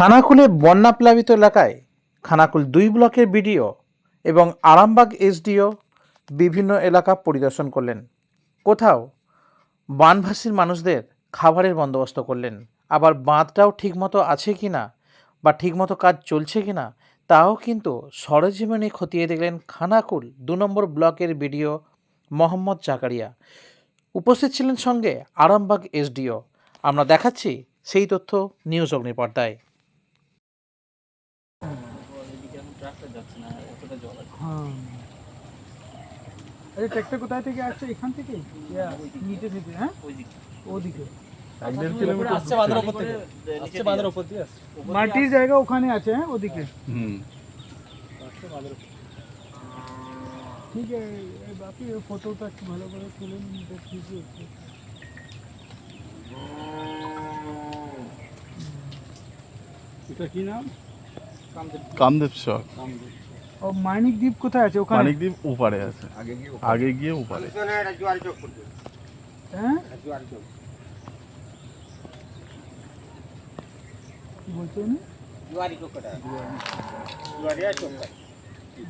খানাকুলে বন্যা প্লাবিত এলাকায় খানাকুল দুই ব্লকের বিডিও এবং আরামবাগ এসডিও বিভিন্ন এলাকা পরিদর্শন করলেন। কোথাও বানভাসীর মানুষদের খাবারের বন্দোবস্ত করলেন। আবার বাঁধটাও ঠিকমতো আছে কি না বা ঠিকমতো কাজ চলছে কি না তাও কিন্তু সরজীবনে খতিয়ে দেখলেন খানাকুল দু নম্বর ব্লকের বিডিও মোহাম্মদ জাকারিয়া। উপস্থিত ছিলেন সঙ্গে আরামবাগ এসডিও। আমরা দেখাচ্ছি সেই তথ্য নিউজ অগ্নিপর্দায়। হ্যাঁ আরে ট্র্যাক্টর কোথায় থেকে আসছে এখান থেকে ইয়া, নিচে থেকে হ্যাঁ ওদিকে আসছে বাঁধের ওপর থেকে আসছে বাঁধের ওপর দিয়ে আসছে মাটির জায়গা ওখানে আছে হ্যাঁ ওদিকে ঠিক আছে এ বাপি ওই ফটোটা একটু ভালো করে তুলে নিন তো ঠিকই আছে এটা কি নাম কামদেব শখ ও মানিকদ্বীপ কোথায় আছে? ওখানে? মানিকদ্বীপ ওপারে আছে। আগে গিয়ে উপারে হ্যাঁ? বলছো উনি জুয়ারি চক মানে এই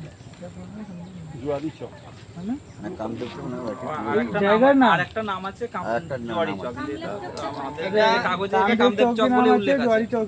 জুয়ারি আছে। চক। কাগজে কামদেব চক বলে উল্লেখ আছে।